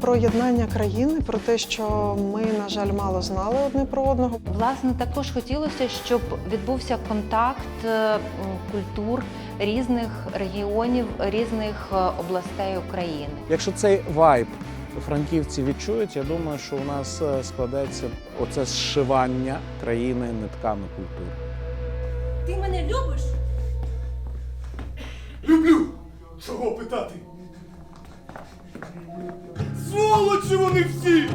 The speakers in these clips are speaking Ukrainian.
про єднання країни, про те, що ми, на жаль, мало знали одне про одного. Власне, також хотілося, щоб відбувся контакт е, культур різних регіонів, різних е, областей України. Якщо цей вайб франківці відчують, я думаю, що у нас е, складеться оце зшивання країни нитками культури. Ти мене любиш? Люблю! Чого питати? Сволочі вони всі!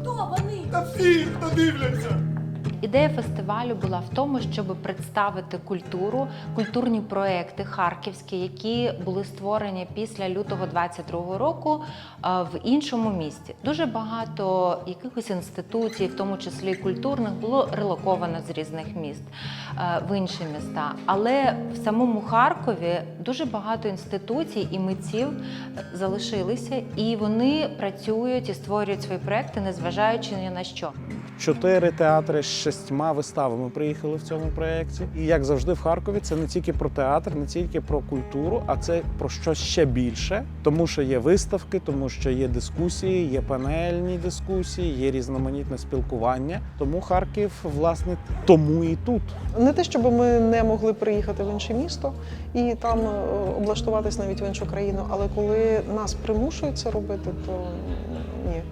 Хто вони? Та всі, хто дивляться! Ідея фестивалю була в тому, щоб представити культуру, культурні проекти харківські, які були створені після лютого 22 року е, в іншому місті. Дуже багато якихось інституцій, в тому числі культурних, було релоковано з різних міст е, в інші міста. Але в самому Харкові дуже багато інституцій і митців е, залишилися, і вони працюють і створюють свої проекти, незважаючи ні на що. Чотири театри з шістьма виставами приїхали в цьому проєкті. І як завжди, в Харкові це не тільки про театр, не тільки про культуру, а це про щось ще більше, тому що є виставки, тому що є дискусії, є панельні дискусії, є різноманітне спілкування. Тому Харків, власне, тому і тут. Не те, щоб ми не могли приїхати в інше місто і там е, облаштуватись навіть в іншу країну, але коли нас примушують це робити, то ні.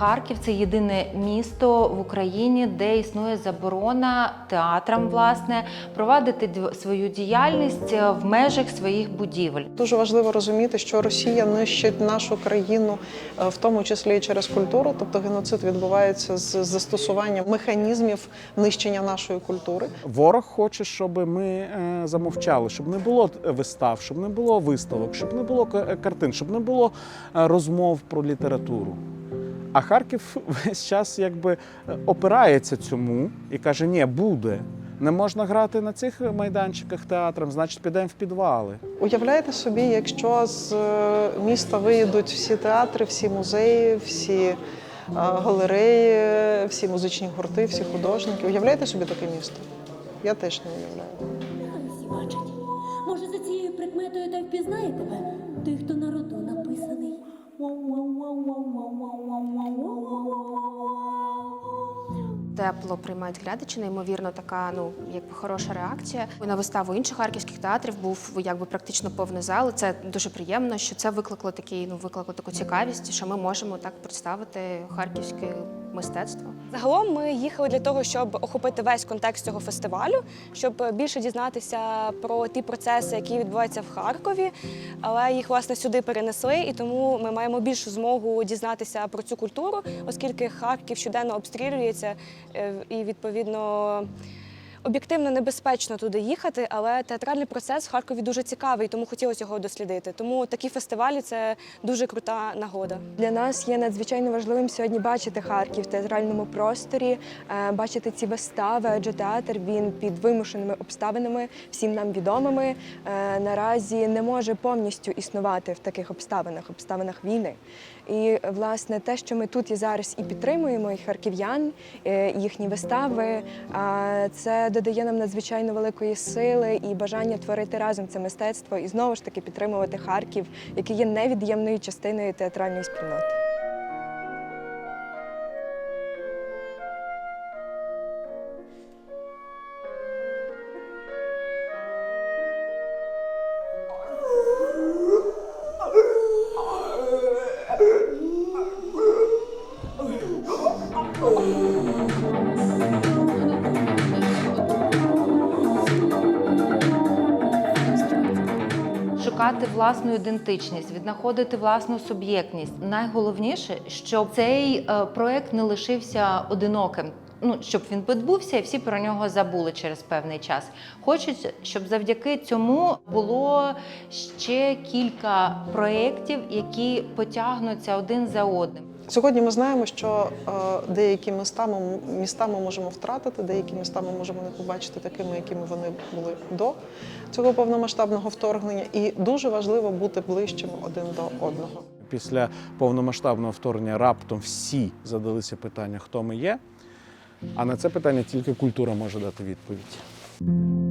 Харків це єдине місто в Україні, де існує заборона театрам, власне, провадити свою діяльність е, в межах своїх будівель. Дуже важливо розуміти, що Росія нищить нашу країну, е, в тому числі і через культуру. Тобто геноцид відбувається з застосуванням механізмів нищення нашої культури. Ворог хоче, щоб ми е, замовчали, щоб не було вистав, щоб не було виставок, щоб не було картин, щоб не було розмов про літературу. А Харків весь час якби е, опирається цьому і каже: ні, буде. Не можна грати на цих майданчиках театрам, значить підемо в підвали. Уявляєте собі, якщо з е, міста виїдуть всі театри, всі музеї, всі е, галереї, всі музичні гурти, всі художники. Уявляєте собі таке місто? Я теж не уявляю. Всі бачать. Може, за цією прикметою та впізнає тебе? Ти, хто на роду написаний. Тепло приймають глядачі, неймовірно така, ну якби хороша реакція. На виставу інших харківських театрів був якби практично повний зал. Це дуже приємно, що це викликало такий, ну викликало таку цікавість, що ми можемо так представити харківське мистецтво. Загалом ми їхали для того, щоб охопити весь контекст цього фестивалю, щоб більше дізнатися про ті процеси, які відбуваються в Харкові, але їх власне сюди перенесли, і тому ми маємо більшу змогу дізнатися про цю культуру, оскільки Харків щоденно обстрілюється е, і відповідно. Об'єктивно небезпечно туди їхати, але театральний процес в Харкові дуже цікавий, тому хотілося його дослідити. Тому такі фестивалі це дуже крута нагода. Для нас є надзвичайно важливим сьогодні бачити Харків в театральному просторі, е, бачити ці вистави, адже театр він під вимушеними обставинами, всім нам відомими, е, наразі не може повністю існувати в таких обставинах, обставинах війни. І власне те, що ми тут і зараз і підтримуємо, і харків'ян, е, їхні вистави, це додає нам надзвичайно великої сили і бажання творити разом це мистецтво і знову ж таки підтримувати Харків, який є невід'ємною частиною театральної спільноти. Шукати власну ідентичність, віднаходити власну суб'єктність. Найголовніше, щоб цей е, проект не лишився одиноким. Ну, щоб він відбувся і всі про нього забули через певний час. Хочуть, щоб завдяки цьому було ще кілька проєктів, які потягнуться один за одним. Сьогодні ми знаємо, що е, деякі міста ми, міста ми можемо втратити, деякі міста ми можемо не побачити такими, якими вони були до цього повномасштабного вторгнення. І дуже важливо бути ближчими один до одного. після повномасштабного вторгнення раптом всі задалися питання, хто ми є. А на це питання тільки культура може дати відповідь.